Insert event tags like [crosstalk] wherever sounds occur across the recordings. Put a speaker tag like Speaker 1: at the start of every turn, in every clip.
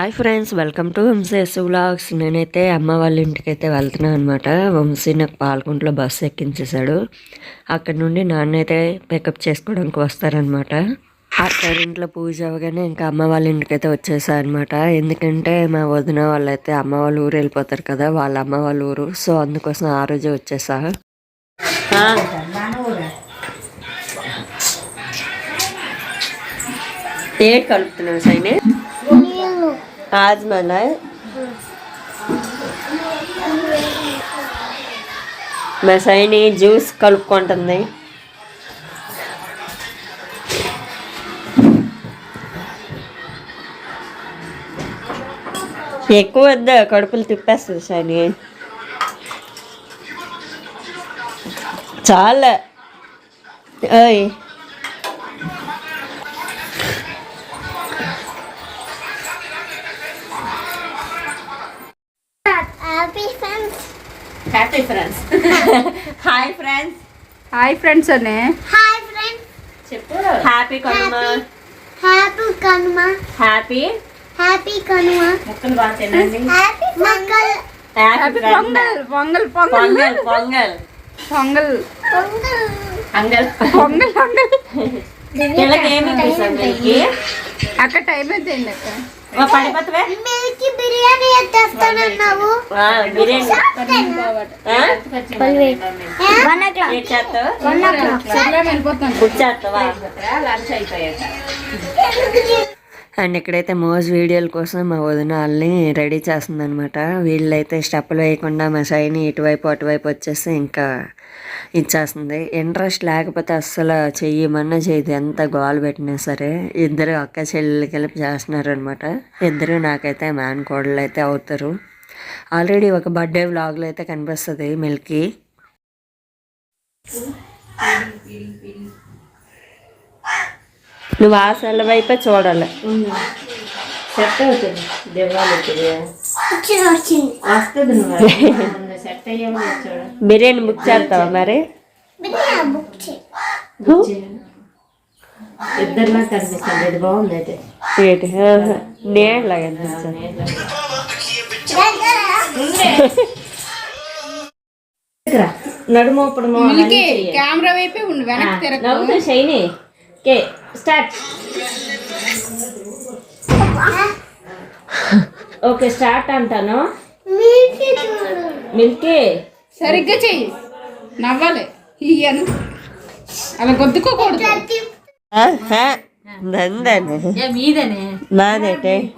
Speaker 1: Hi friends welcome to Vamshis vlogs నేనైతే అమ్మ వాళ్ళ ఇంటికి అయితే వెళ్తున్నాను అనమాట వంశీ నాకు పాల్గొంట్లో బస్సు ఎక్కించేశాడు. అక్కడ నుండి నాన్న అయితే పికప్ చేసుకోవడానికి వస్తారనమాట అత్తారింట్లో పూజ అవ్వగానే ఇంకా అమ్మ వాళ్ళ ఇంటికి అయితే అనమాట ఎందుకంటే మా వదిన వాళ్ళైతే అమ్మ వాళ్ళ ఊరు వెళ్ళిపోతారు కదా వాళ్ళ అమ్మ వాళ్ళ ఊరు. సో అందుకోసం ఆ రోజే వచ్చేసా. ఏ కలుపుతున్నావు సైనే? ఆజ్మల మా సైని జ్యూస్ కలుపుకుంటుంది ఎక్కువ వద్ద కడుపులు తిప్పేస్తుంది సైని చాలా ఓయ్ happy friends hi friends
Speaker 2: hi friends అనే.
Speaker 3: హాయ్ ఫ్రెండ్స్
Speaker 1: చెప్పు. Happy Kanuma.
Speaker 3: Happy Kanuma.
Speaker 1: Happy
Speaker 3: happy Kanuma.
Speaker 1: ముక్కలు బాగా తినండి
Speaker 3: హ్యాపీ మంగళ
Speaker 1: హ్యాపీ
Speaker 2: పొంగల్ పొంగల్ పొంగల్.
Speaker 1: పొంగల్ పొంగల్.
Speaker 2: పొంగల్.
Speaker 1: అంగల్.
Speaker 2: పొంగల్ పొంగల్
Speaker 1: ఏమి
Speaker 2: అక్క టైం అయితే అక్క?
Speaker 1: పడిపోతావే?
Speaker 3: బిర్యానీ
Speaker 1: బిర్యానీ. చేస్తావు?
Speaker 2: లంచ్ అయిపోయాక
Speaker 1: అండ్ ఇక్కడైతే మోజ్ వీడియోల కోసం మా వదిన వాళ్ళని రెడీ చేస్తుంది అనమాట వీళ్ళైతే స్టెప్పులు వేయకుండా మా సైని ఇటువైపు అటువైపు వచ్చేసి ఇంకా ఇచ్చేస్తుంది. ఇంట్రెస్ట్ లేకపోతే అస్సలు చెయ్యమన్నా చేయదు. ఎంత గోల్ పెట్టినా సరే ఇద్దరు అక్క చెల్లెలు కలిపి చేస్తున్నారు అనమాట ఇద్దరు నాకైతే మ్యాన్ కోడలు అయితే అవుతారు. ఆల్రెడీ ఒక బర్త్డే వ్లాగ్లో అయితే కనిపిస్తుంది మిల్కీ. నువ్వు ఆ సెల్ వైపే చూడాలి.
Speaker 4: దివ్వాలి
Speaker 3: వచ్చింది వచ్చింది.
Speaker 4: వస్తుంది నువ్వు.
Speaker 1: బిర్యానీ బుక్ చేస్తావా మరి? ఏంటి?
Speaker 4: ఇక్కడ నడుము ఇప్పుడు
Speaker 2: కెమెరా వైపే ఉండు వెనక్కి తిరగ
Speaker 4: షైని. కే స్టార్ట్. [laughs] ఓకే స్టార్ట్ అంటాను.
Speaker 3: మిల్కి
Speaker 2: సరిగ్గా చెయ్యి. నవ్వాలి. ఇయ్యను. అలా గొద్దుకోకూడదు.
Speaker 1: నాదేటే?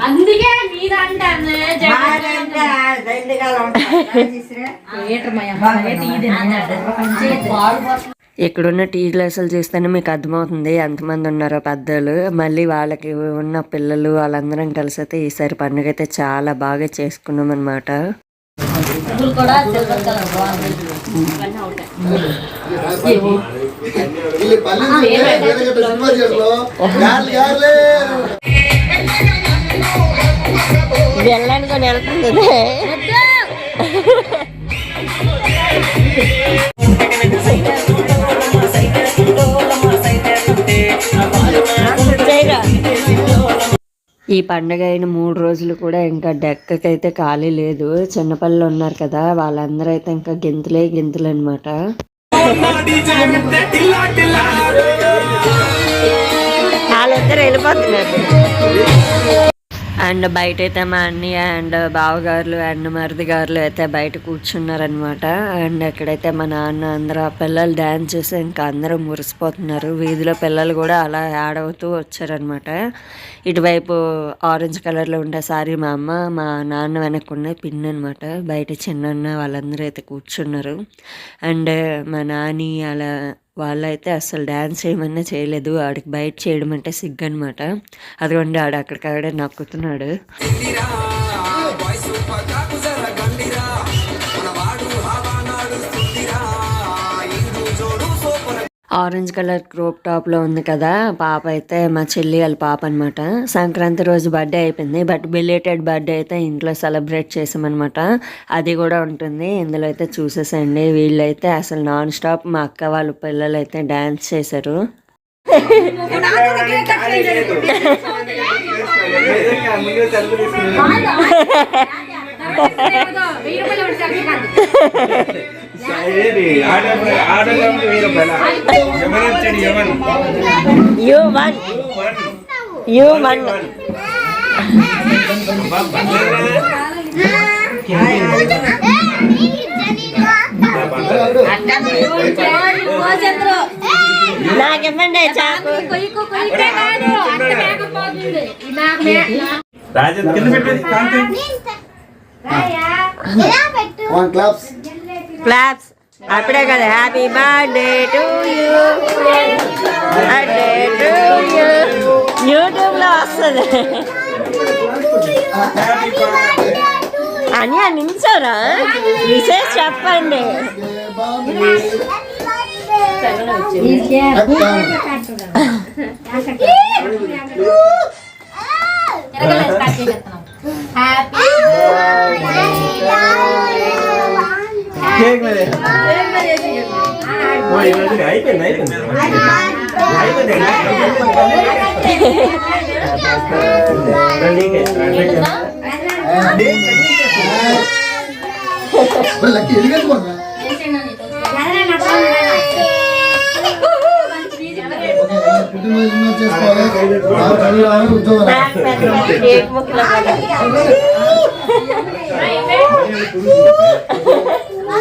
Speaker 4: అందుకే
Speaker 1: ఇక్కడున్న టీ గ్లాసులు చూస్తేనే మీకు అర్థమవుతుంది ఎంతమంది ఉన్నారో పెద్దలు. మళ్ళీ వాళ్ళకి ఉన్న పిల్లలు వాళ్ళందరం కలిసి అయితే ఈసారి పండుగ అయితే చాలా బాగా చేసుకున్నాం అనమాట
Speaker 4: కూడా సిల్వర్
Speaker 1: ఈ పండుగ అయిన మూడు రోజులు కూడా ఇంకా డెక్కకైతే ఖాళీ లేదు. చిన్నపిల్లలు ఉన్నారు కదా వాళ్ళందరూ అయితే ఇంకా గింతలే గింతలు అనమాట వాళ్ళిద్దరు వెళ్ళిపోతున్నారు. అండ్ బయట అయితే మా అన్నయ్య అండ్ బావగారులు అండ్ మరిది గారులు అయితే బయట కూర్చున్నారనమాట అండ్ ఎక్కడైతే మా నాన్న అందరూ ఆ పిల్లలు డ్యాన్స్ చేసి ఇంకా అందరూ మురిసిపోతున్నారు. వీధిలో పిల్లలు కూడా అలా యాడ్ అవుతూ వచ్చారనమాట ఇటువైపు ఆరెంజ్ కలర్లో ఉండే సారీ మా అమ్మ మా నాన్న వెనక్కున్న పిన్ అనమాట బయట చిన్న వాళ్ళందరూ అయితే కూర్చున్నారు. అండ్ మా నాని అలా వాళ్ళైతే అసలు డ్యాన్స్ చేయమన్నా చేయలేదు. ఆడికి బయట చేయడం అంటే సిగ్గు అనమాట అదిగోండి ఆడు అక్కడికక్కడే నక్కుతున్నాడు. ఆరెంజ్ కలర్ క్రోప్ టాప్లో ఉంది కదా పాప అయితే మా చెల్లి వాళ్ళ పాప అనమాట సంక్రాంతి రోజు బర్త్డే అయిపోయింది బట్ బిలేటెడ్ బర్త్డే అయితే ఇంట్లో సెలబ్రేట్ చేసామన్నమాట. అది కూడా ఉంటుంది ఇందులో అయితే చూసేసండి వీళ్ళైతే అసలు నాన్ స్టాప్ మా అక్క వాళ్ళ పిల్లలు అయితే డ్యాన్స్ చేశారు. [laughs] [laughs] యూ వన్ యూ వన్ నాకేమండి చాకు?
Speaker 5: రాజన్ కింద పెట్టేది కాంతి.
Speaker 6: వన్ క్లాప్స్
Speaker 1: క్లాప్స్ అప్పుడే కదా. Happy birthday to you birthday to you యూట్యూబ్లో వస్తుంది. అని నించోరా విశేష చెప్పండి.
Speaker 5: కేక్ మీద. అయిపోయింది అయిపోయింది.
Speaker 6: ఉద్యోగం రావాలి.
Speaker 1: కేక్ ముక్కలు కూడా. మా నాన్న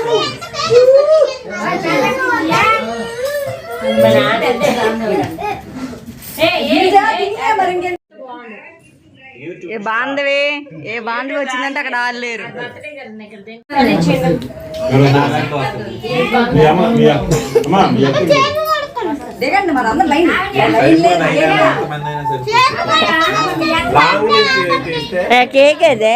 Speaker 7: ఏ బాంధవి ఏ బాంధవి వచ్చిందంటే అక్కడ వాళ్ళు లేరు.
Speaker 5: మీ అమ్మ మీ అమ్మ అమ్మ, మీ అక్క
Speaker 7: దిగండి మరి అందరు లైన్
Speaker 1: కేక్ అదే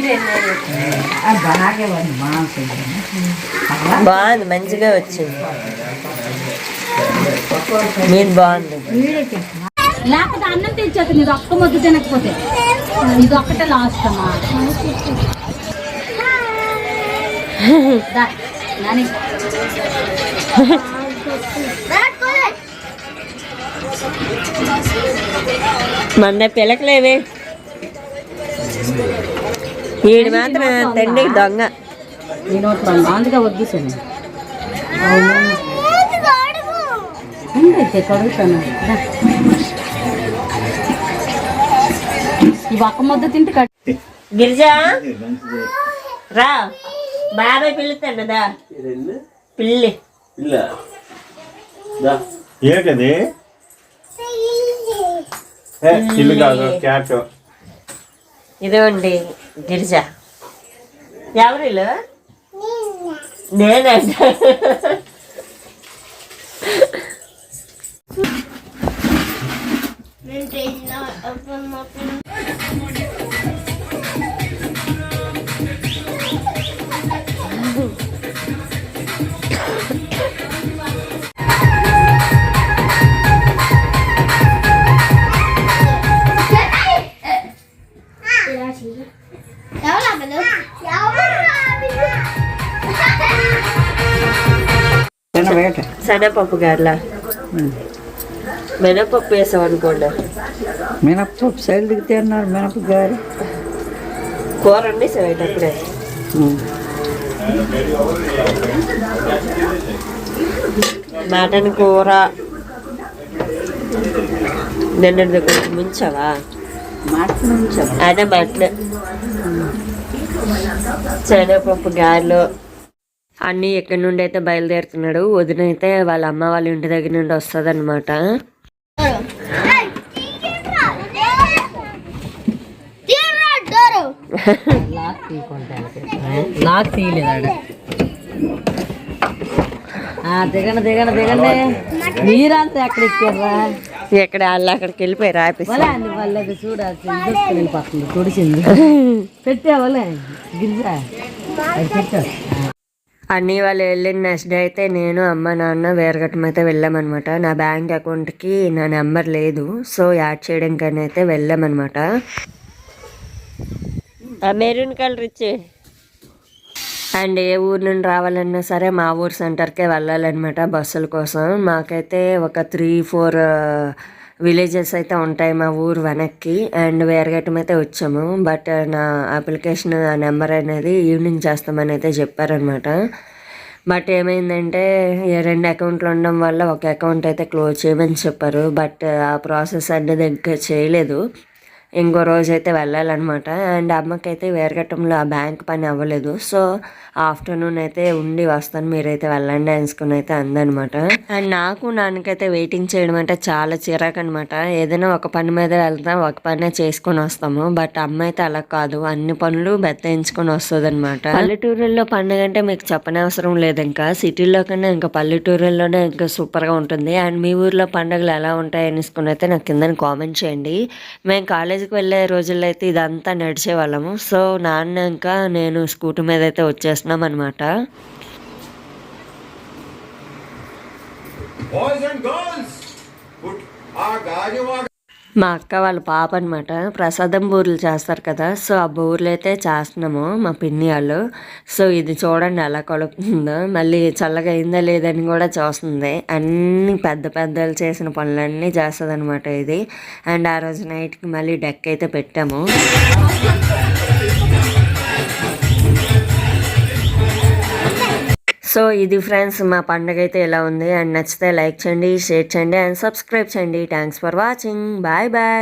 Speaker 1: బాగుంది మంచిగా వచ్చింది. మీది బాగుంది.
Speaker 4: లేకపోతే అన్నం తెచ్చేది ఇది ఒక్క ముద్ద తినకపోతే. ఇది ఒక్కటే లాస్ట్ అమ్మా.
Speaker 1: మన పిలకలేవి. వీడు మాత్రం తండ్రి దొంగ.
Speaker 4: అందుకే వద్దేసాను కడుగుతాను. ఈ ఒక్క ముద్ద తింటే
Speaker 1: గిరిజా రా బాబాయ్ పిలుతాడు దా పిల్లి
Speaker 5: ఏంటది కాదు క్యాట్.
Speaker 1: ఇదిగోండి గిరిజ? ఎవరిలు నేనంట శనగపప్పు గారులా? మినపప్పు వేసాం అనుకోండి.
Speaker 7: మినపప్పు సైలు దిగితే అన్నారు మినప గారు.
Speaker 1: కూర వండేసాం అప్పుడే మటన్ కూర. నిన్నటిది కొంచెం ముంచావా? అదే మటన్. శనగపప్పు గారెలు. అన్నీ ఎక్కడి నుండి అయితే బయలుదేరుతున్నాడు వదిన అయితే వాళ్ళ అమ్మ వాళ్ళ ఇంటి దగ్గర నుండి వస్తుంది అనమాట
Speaker 3: ఏయ్, తీయకురా. తీయరా డోరు.
Speaker 4: లాక్ తీయలేదు దిగండి దిగండి దిగండి. మీరంతా ఎక్కడ
Speaker 1: వాళ్ళు అక్కడికి వెళ్ళిపోయి రాపిస్తా
Speaker 7: వాళ్ళకి చూడాల్సి వెళ్ళిపోతుంది తొడిచింది. పెట్టావాలే గింజ. అది
Speaker 1: అన్నీ వాళ్ళు వెళ్ళిన నెక్స్ట్ డే అయితే నేను అమ్మ నాన్న వేరగట్టం అయితే వెళ్ళామన్నమాట. నా బ్యాంక్ అకౌంట్కి నా నెంబర్ లేదు. సో యాడ్ చేయడానికి అయితే వెళ్ళామన్నమాట. మెరూన్ కలర్ ఇచ్చి. అండ్ ఏ ఊరు నుండి రావాలన్నా సరే మా ఊరు సెంటర్కే వెళ్ళాలన్నమాట బస్సుల కోసం. మాకైతే ఒక త్రీ ఫోర్ విలేజెస్ అయితే ఉంటాయి మా ఊరు వెనక్కి అండ్ వేరగట్టం అయితే వచ్చాము. బట్ నా అప్లికేషన్ ఆ నెంబర్ అనేది ఈవినింగ్ చేస్తామని అయితే చెప్పారనమాట. బట్ ఏమైందంటే రెండు అకౌంట్లు ఉండడం వల్ల ఒక అకౌంట్ అయితే క్లోజ్ చేయమని చెప్పారు. బట్ ఆ ప్రాసెస్ అనేది ఇంకా చేయలేదు. ఇంకో రోజు అయితే వెళ్ళాలన్నమాట. అండ్ అమ్మకైతే వేరగట్టంలో ఆ బ్యాంక్ పని అవ్వలేదు. సో ఆఫ్టర్నూన్ అయితే ఉండి వస్తాను మీరైతే వెళ్ళండి అనుకుని అయితే అందనమాట అండ్ నాకు నాన్నకైతే వెయిటింగ్ చేయడం అంటే చాలా చిరాకు అనమాట ఏదైనా ఒక పని మీద వెళ్తాం ఒక పనే చేసుకొని వస్తాము. బట్ అమ్మ అయితే అలా కాదు అన్ని పనులు బెత్తాయించుకొని వస్తుంది అనమాట పల్లెటూరుల్లో పండుగ అంటే మీకు చెప్పనవసరం లేదు ఇంకా. సిటీలో కన్నా ఇంకా పల్లెటూరుల్లోనే ఇంకా సూపర్గా ఉంటుంది. అండ్ మీ ఊర్లో పండుగలు ఎలా ఉంటాయి అనేసుకుని అయితే నాకు కింద కామెంట్ చేయండి. మేము కాలేజ్ కాలేజీకి వెళ్ళే రోజుల్లో అయితే ఇదంతా నడిచే వాళ్ళము. సో నాన్న ఇంకా నేను స్కూటర్ మీద అయితే వచ్చేస్తున్నాం అనమాట
Speaker 5: బాయ్స్ అండ్ గర్ల్స్ ఆ
Speaker 1: మా అక్క వాళ్ళ పాప అనమాట ప్రసాదం బూరెలు చేస్తారు కదా సో ఆ బూరెలు అయితే చేస్తున్నాము మా పిన్ని వాళ్ళు. సో ఇది చూడండి ఎలా కలుపుతుందో. మళ్ళీ చల్లగా అయిందా లేదని కూడా చూస్తుంది. అన్ని పెద్ద పెద్దలు చేసిన పనులన్నీ చేస్తుంది అనమాట ఇది. అండ్ ఆ రోజు నైట్కి మళ్ళీ డెక్ అయితే పెట్టాము. సో ఇది ఫ్రెండ్స్ మా పండుగ అయితే ఎలా ఉంది? అండ్ నచ్చితే లైక్ చేయండి షేర్ చేయండి అండ్ సబ్స్క్రైబ్ చేయండి. Thanks for watching bye bye